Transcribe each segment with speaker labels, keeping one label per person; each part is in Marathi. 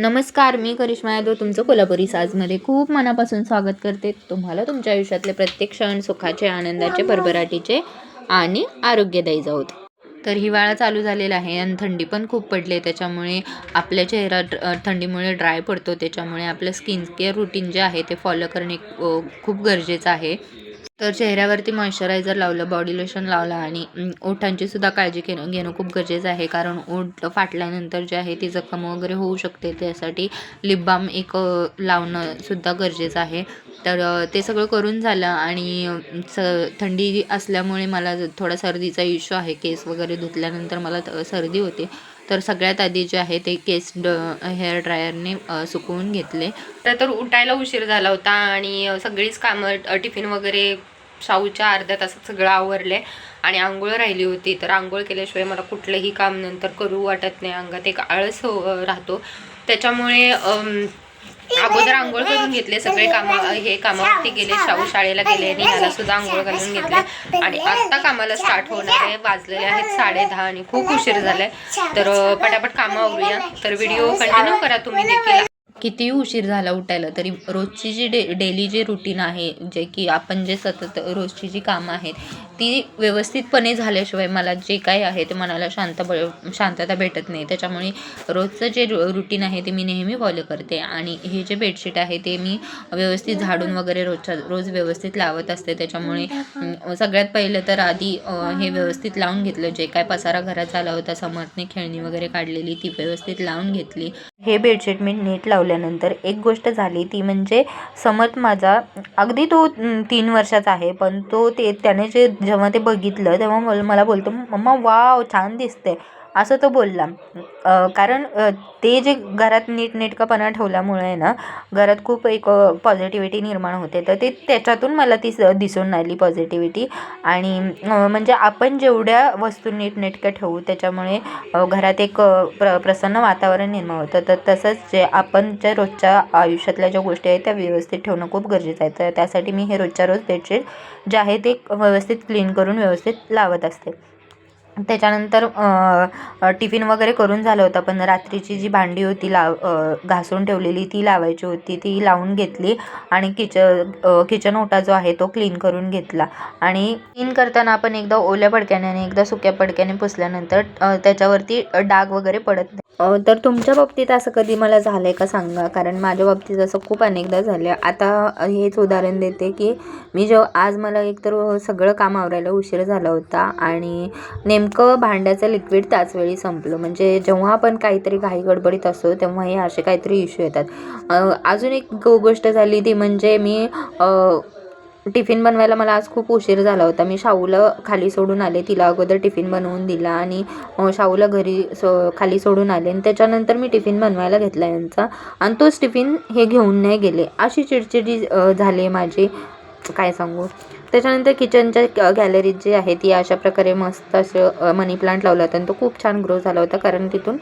Speaker 1: नमस्कार मी करिश्मा यादव तुमचं कोल्हापुरी साजमध्ये खूप मनापासून स्वागत करते. तुम्हाला तुमच्या आयुष्यातले प्रत्येक क्षण सुखाचे आनंदाचे भरभराटीचे आणि आरोग्यदायी जाऊत तर हिवाळा चालू झालेला आहे आणि थंडी पण खूप पडली आहे. त्याच्यामुळे आपल्या चेहरा थंडीमुळे ड्राय पडतो. त्याच्यामुळे आपलं स्किन केअर रुटीन जे आहे ते फॉलो करणे खूप गरजेचं आहे. तर चेहऱ्यावरती मॉइश्चरायझर लावलं बॉडी लोशन लावलं आणि ओठांची सुद्धा काळजी घेणं घेणं खूप गरजेचं आहे. कारण ओठ फाटल्यानंतर जे आहे ती जखम वगैरे होऊ शकते. त्यासाठी लिप बाम एक लावणं सुद्धा गरजेचं आहे. तर ते सगळं करून झालं आणि स थंडी असल्यामुळे मला थोडा सर्दीचा इश्यू आहे. केस वगैरे धुतल्यानंतर मला त- सर्दी होते. तर सगळ्यात आधी जे आहे ते केस ड हेअर ड्रायरने सुकवून घेतले. तर उठायला उशीर झाला होता आणि सगळीच कामं टिफिन वगैरे शाहूच्या अर्ध्या तासात सगळं आवरले आणि आंघोळ राहिली होती. तर आंघोळ केल्याशिवाय मला कुठलंही काम नंतर करू वाटत नाही अंगात. एक आळस हो- राहतो. त्याच्यामुळे अगोदर आंघोळ करून घेतले सगळे काम हे कामावरती गेले शाहू शाळेला गेले आणि याला सुद्धा आंघोळ घालून घेतले आणि आत्ता कामाला स्टार्ट होणार आहे वाजलेले आहेत साडे दहा आणि खूप उशीर झालाय. तर पटापट कामं आवरूया. तर व्हिडिओ कंटिन्यू करा तुम्ही देखील. कितीही उशीर झाला उठायला तरी रोजची जी डे डेली जे रुटीन आहे जे की आपण जे सतत रोजची जी कामं आहेत ती व्यवस्थितपणे झाल्याशिवाय मला जे काय आहे ते मनाला शांत ब शांतता भेटत नाही. त्याच्यामुळे रोजचं जे रुटीन आहे ते मी नेहमी फॉलो करते. आणि हे जे बेडशीट आहे ते मी व्यवस्थित झाडून वगैरे रोजच्या रोज व्यवस्थित लावत असते. त्याच्यामुळे सगळ्यात पहिलं तर आधी हे व्यवस्थित लावून घेतलं. जे काय पसारा घरात झाला होता समर्थने खेळणी वगैरे काढलेली ती व्यवस्थित लावून घेतली. हे बेडशीट मी नीट लावल्यानंतर एक गोष्ट झाली. ती म्हणजे समर्थ माझा अगदी तो तीन वर्षाचा आहे. पण तो ते त्याने जे जेव्हा ते बघितलं तेव्हा मला मला बोलतो मम्मा वाव छान दिसते असं तो बोलला. कारण ते जे घरात नीटनेटकंपणा ठेवल्यामुळे आहे ना घरात खूप एक पॉझिटिव्हिटी निर्माण होते. तर ते त्याच्यातून मला ती स- दिसून आली पॉझिटिव्हिटी आणि म्हणजे आपण जेवढ्या वस्तू नीटनेटक्या ठेवू त्याच्यामुळे घरात एक प्र प्रसन्न वातावरण निर्माण होतं. तर तसंच जे आपण ज्या रोजच्या आयुष्यातल्या ज्या गोष्टी आहेत त्या व्यवस्थित ठेवणं खूप गरजेचं आहे. तर त्यासाठी मी हे रोजच्या रोज बेडशीट जे आहे ते व्यवस्थित क्लीन करून व्यवस्थित लावत असते. त्याच्यानंतर टिफिन वगैरे करून झालं होतं पण रात्रीची जी भांडी होती लाव घासून ठेवलेली ती लावायची होती ती लावून घेतली आणि किचन किचन ओटा जो आहे तो क्लीन करून घेतला. आणि क्लीन करताना आपण एकदा ओल्या पडक्याने आणि एकदा सुक्या पडक्याने पुसल्यानंतर त्याच्यावरती डाग वगैरे पडत नाही. तर तुमच्या बाबतीत असं कधी मला झालं आहे का सांगा? कारण माझ्या बाबतीत असं खूप अनेकदा झालं आता हेच उदाहरण देते की मी जेव्हा आज मला एकतर सगळं काम आवरायला उशीर झाला होता आणि नेमकं भांड्याचं लिक्विड त्याच वेळी संपलं. म्हणजे जेव्हा आपण काहीतरी घाई गडबडीत असतो तेव्हा हे असे काहीतरी इश्यू येतात. अजून एक गोष्ट झाली ती म्हणजे मी टिफिन बनवायला मला आज खूप उशीर झाला होता. मी शाहूला खाली सोडून आले. तिला अगोदर टिफिन बनवून दिला आणि शाहूला घरी सो खाली सोडून आले. आणि त्याच्यानंतर मी टिफिन बनवायला घेतला यांचा. आणि तोच टिफिन हे घेऊन नाही गेले. अशी चिडचिडी झाली माझी. काय सांगू? त्याच्यानंतर किचनच्या गॅलरीत जी आहे ती अशा प्रकारे मस्त असं मनी प्लांट लावला होता. आणि तो खूप छान ग्रो झाला होता कारण तिथून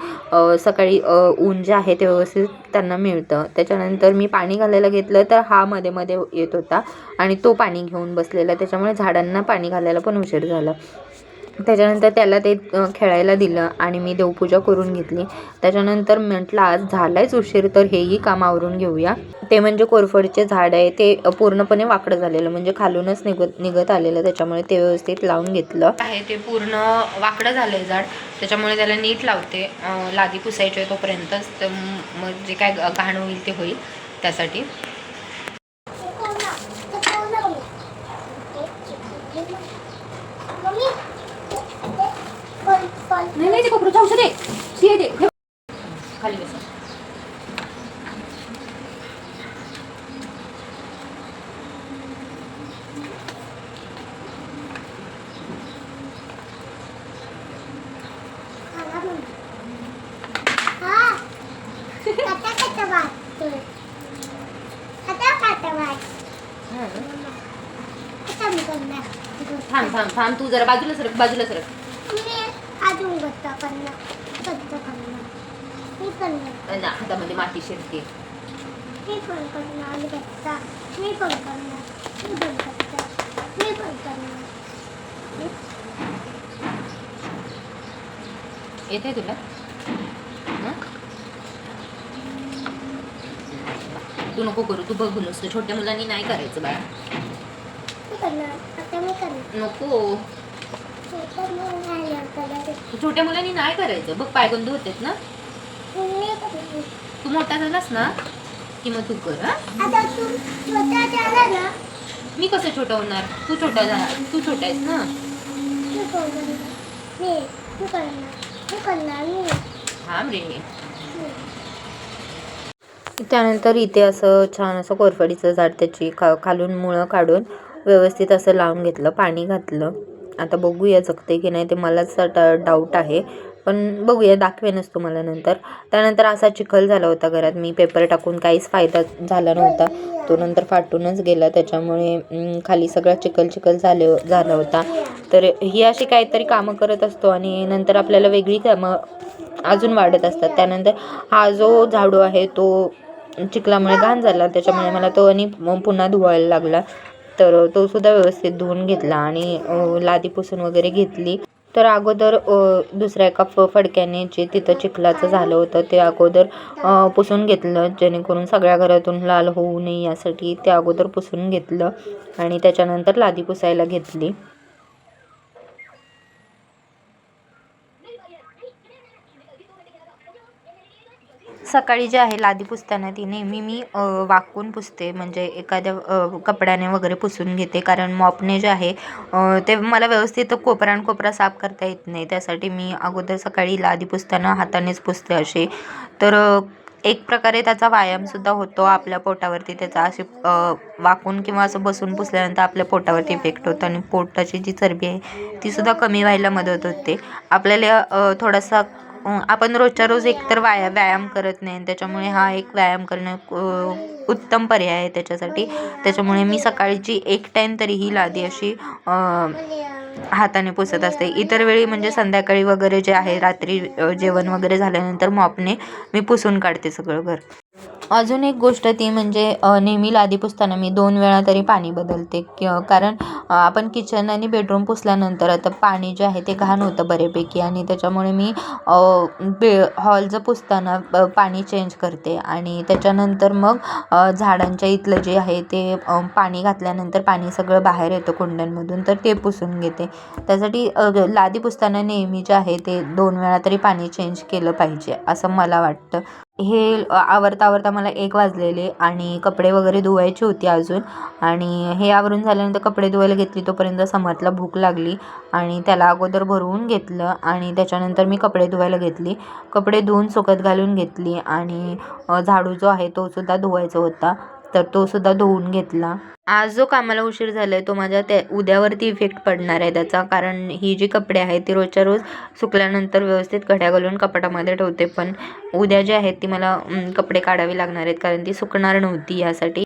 Speaker 1: सकाळी ऊन जे आहे ते व्यवस्थित त्यांना मिळतं. त्याच्यानंतर मी पाणी घालायला घेतलं तर हा मध्ये मध्ये येत होता. आणि तो पाणी घेऊन बसलेला. त्याच्यामुळे झाडांना पाणी घालायला पण उशीर झाला. त्याच्यानंतर त्याला ते खेळायला दिलं आणि मी देवपूजा करून घेतली. त्याच्यानंतर म्हटलं आज झालायच उशीर तर हेही काम आवरून घेऊया. ते म्हणजे कोरफडचे झाड आहे ते पूर्णपणे वाकडं झालेलं म्हणजे खालूनच निघत निघत आलेलं. त्याच्यामुळे ते व्यवस्थित लावून घेतलं. आहे ते पूर्ण वाकडं झालंय झाड. त्याच्यामुळे त्याला नीट लावते. लादी पुसायची आहे तोपर्यंतच तर मग जे काय घाण होईल ते होईल त्यासाठी नाही दे ते दे ठेव. खाली बसा थांब थांब थांब तू जरा बाजूला सरक बाजूला सरक
Speaker 2: गत्त करणं मी पण करणार.
Speaker 1: ना हातामध्ये माती शिरते.
Speaker 2: मी पण करणार गत्ता मी पण करणार मी पण गत्ता मी पण करणार
Speaker 1: येते तुला? हं? तू नको करू तू बघू नुसतं. छोट्या मुलांनी नाही करायचं बाळा.
Speaker 2: मी करणार आता मी करणार.
Speaker 1: नको
Speaker 2: छोटं मूल राहिलं करणार.
Speaker 1: छोट्या मुलांनी नाही करायचं. बघ पायगंदू होतेत ना. तू मोठा झालास ना की मग तू कर हा? मी कसं छोटा होणार? तू छोटा झाला तू छोटा आहेस ना. थांब रे. त्यानंतर इथे असं छान असं कोरफडीचं झाड त्याची खा खालून मुळं काढून व्यवस्थित असं लावून घेतलं पाणी घातलं. आता बघूया जगते की नाही ते मलाच डाऊट आहे. पण बघूया दाखवेनच तुम्हाला नंतर. त्यानंतर असा चिखल झाला होता घरात. मी पेपर टाकून काहीच फायदा झाला नव्हता. तो नंतर फाटूनच गेला. त्याच्यामुळे खाली सगळा चिखल चिखल झाले झाला होता. तर ही अशी काहीतरी कामं करत असतो आणि नंतर आपल्याला वेगळी कामं अजून वाढत असतात. त्यानंतर हा जो झाडू आहे तो चिखलामुळे घाण झाला. त्याच्यामुळे मला तो आणि पुन्हा धुवायला लागला. तर तो सुद्धा व्यवस्थित धुवून घेतला आणि लादी पुसून वगैरे घेतली. तर अगोदर दुसऱ्या एका फ फडक्याने जे तिथं चिखलाचं झालं होतं ते अगोदर पुसून घेतलं. जेणेकरून सगळ्या घरातून लाल होऊ नये यासाठी ते अगोदर पुसून घेतलं आणि त्याच्यानंतर लादी पुसायला घेतली. सकाळी जे आहे लादी पुसताना ती नेहमी मी वाकून पुसते. म्हणजे एखाद्या कपड्याने वगैरे पुसून घेते. कारण मॉपने जे आहे ते मला व्यवस्थित कोपरान कोपरा साफ करता येत नाही. त्यासाठी मी अगोदर सकाळी लादी पुसताना हातानेच पुसते असे. तर एक प्रकारे त्याचा व्यायामसुद्धा होतो. आपल्या पोटावरती त्याचा असे वाकून किंवा असं बसून पुसल्यानंतर आपल्या पोटावरती इफेक्ट होतो. आणि पोटाची जी चरबी आहे तीसुद्धा कमी व्हायला मदत होते. आपल्याला थोडासा आपण रोजच्या रोज एकतर वाया व्यायाम करत नाही. त्याच्यामुळे हा एक व्यायाम करणं उत्तम पर्याय आहे त्याच्यासाठी. त्याच्यामुळे मी सकाळची एक टाईम तरी ही लादी अशी हाताने पुसत असते. इतर वेळी म्हणजे संध्याकाळी वगैरे जे आहे रात्री जेवण वगैरे झाल्यानंतर मॉपने मी पुसून काढते सगळं घर. अजून एक गोष्ट ती म्हणजे नेहमी लादी पुसताना मी दोन वेळा तरी पाणी बदलते. कि- कारण आपण किचन आणि बेडरूम पुसल्यानंतर आता पाणी जे आहे ते घाण होतं बऱ्यापैकी आणि त्याच्यामुळे मी अ, बे हॉलचं पुसताना पाणी चेंज करते. आणि त्याच्यानंतर मग झाडांच्या इथलं जे आहे ते पाणी घातल्यानंतर पाणी सगळं बाहेर येतं कुंड्यांमधून तर ते पुसून घेते. त्यासाठी लादी पुसताना नेहमी जे आहे ते दोन वेळा तरी पाणी चेंज केलं पाहिजे असं मला वाटतं. हे आवरता आवरता मला एक वाजलेले आणि कपडे वगैरे धुवायची होती अजून. आणि हे आवरून झाल्यानंतर कपडे धुवायला घेतली तोपर्यंत समर्थला भूक लागली आणि त्याला अगोदर भरवून घेतलं आणि त्याच्यानंतर मी कपडे धुवायला घेतली. कपडे धुवून सुकत घालून घेतली आणि झाडू जो आहे तो सुद्धा धुवायचा होता. तर तो सुद्धा धुवून घेतला. आज जो कामाला उशीर झाला आहे तो माझ्या त्या उद्यावरती इफेक्ट पडणार आहे त्याचा. कारण ही जी कपडे आहेत ती रोजच्या रोज सुकल्यानंतर व्यवस्थित घड्या घालून कपाटामध्ये ठेवते. पण उद्या जे आहेत ती मला कपडे काढावे लागणार आहेत कारण ती सुकणार नव्हती यासाठी.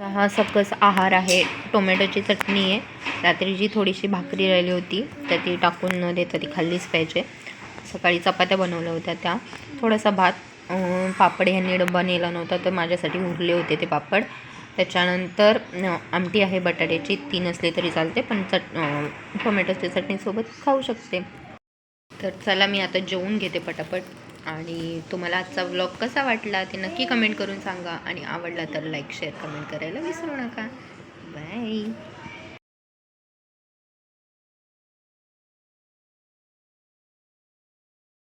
Speaker 1: हा सकस आहार आहे. टोमॅटोची चटणी आहे. रात्री जी थोडीशी भाकरी राहिली होती तर ती टाकून न देता ती खाल्लीच पाहिजे. सकाळी चपात्या बनवल्या होत्या त्या. थोडासा भात पापड ह्यांनी डब्बा नेला नव्हता तर माझ्यासाठी उरले होते ते पापड. त्याच्यानंतर आमटी आहे बटाट्याची ती नसली तरी चालते पण चट अं, चटणीसोबत खाऊ शकते. तर चला मी आता जेवून घेते पटापट. आणि तुम्हाला आजचा व्लॉग कसा वाटला ते नक्की कमेंट करून सांगा. आणि आवडला तर लाईक शेअर कमेंट करायला विसरू नका. बाय